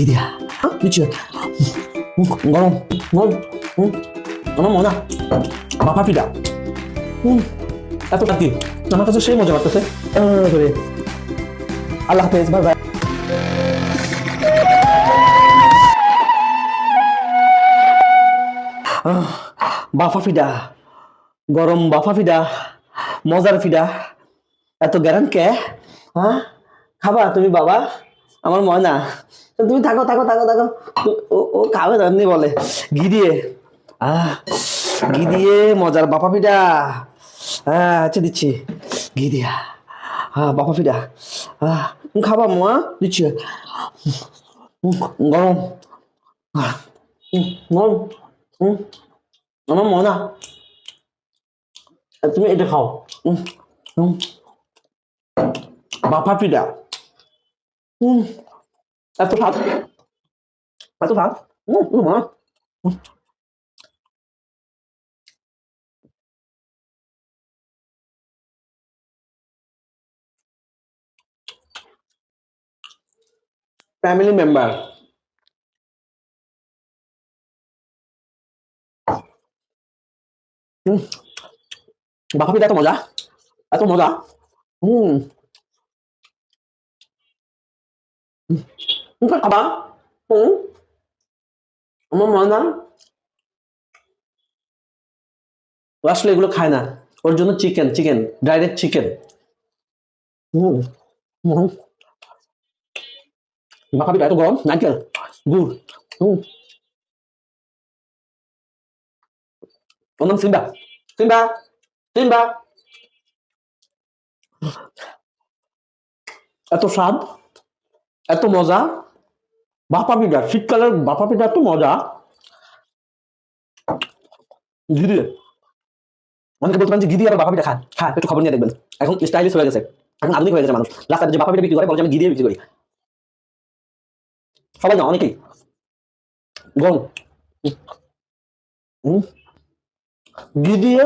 দিয়া দিচ্ছি উম, গরম গরম আমার মনে বাপা পিঠা এত টাকি আমার কাছে সেই মজা লাগতেছে করে আল্লাহ হাফেজ বাই বাই বাফা ফিডা গরম বাফা ফিডা মজার ফিডা এত গ্যারান কে হ্যাঁ খাবা তুমি বাবা আমার ময়না তুমি থাকো থাকো থাকো থাকো। ও খাবে তো এমনি বলে। ঘি দিয়ে। আহ ঘি দিয়ে মজার বাপা ফিডা হ্যাঁ আচ্ছা দিচ্ছি। ঘি দিয়া। হ্যাঁ বাপা ফিডা আহ খাবা মা দিচ্ছি। উম, গরম। গরম। আমার ময়না তুমি এটা খাও। বাপা উম, উম। বাপা পিঠা উম, এত স্বাদ এত স্বাদ উম, উম, মা। উম। ফ্যামিলি মেম্বার বাপা পিঠা এত মজা এত মজা হুম হুম খাবা হুম আমার ময়না ও আসলে এগুলো খায় না ওর জন্য চিকেন চিকেন ডাইরেক্ট চিকেন পিঠা এত গরম নারকেল গুড় ওর নাম সিম্বা সিম্বা সিম্বা এত স্বাদ এত মজা? বাপা পিঠা, শীতকালের বাপা পিঠা এত মজা? ঘি অনেকে বলতে পারেন ঘি দিয়ে আবার পিঠা খান খান একটু খবর নিয়ে দেখবেন। এখন স্টাইলিশ হয়ে গেছে। এখন আধুনিক হয়ে গেছে মানুষ। রাস্তায় যে বাপা পিঠা বিক্রি করে বলছে আমি ঘি বিক্রি করি। সবাই না, অনেকেই। গরম ঘি দিয়ে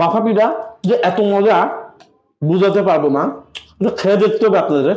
বাফা পিঠা যে এত মজা, বুঝাতে পারব না। খেয়ে দেখতে হবে আপনাদের।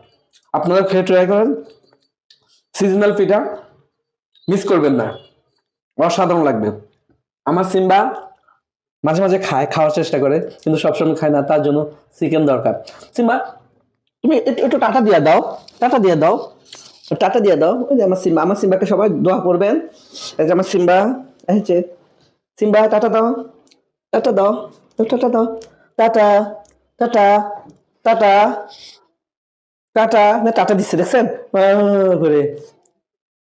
আপনারা খেয়ে ট্রাই করেন। সিজনাল পিঠা মিস করবেন না। অসাধারণ লাগবে। আমার সিম্বা মাঝে মাঝে খায়, খাওয়ার চেষ্টা করে, কিন্তু সবসময় খায় না, তার জন্য চিকেন দরকার। সিম্বা, তুমি একটু একটু টাটা দিয়ে দাও, টাটা দিয়ে দাও, টাটা দিয়ে দাও। ওই যে আমার সিম্বা, আমার সিম্বাকে সবাই দোয়া করবেন। এই যে আমার সিম্বা যে সিম্বা, টাটা দাও টাটা দাও টাটা দাও, টাটা টাটা টাটা। টাটা না টাটা দিচ্ছে দেখছেন করে।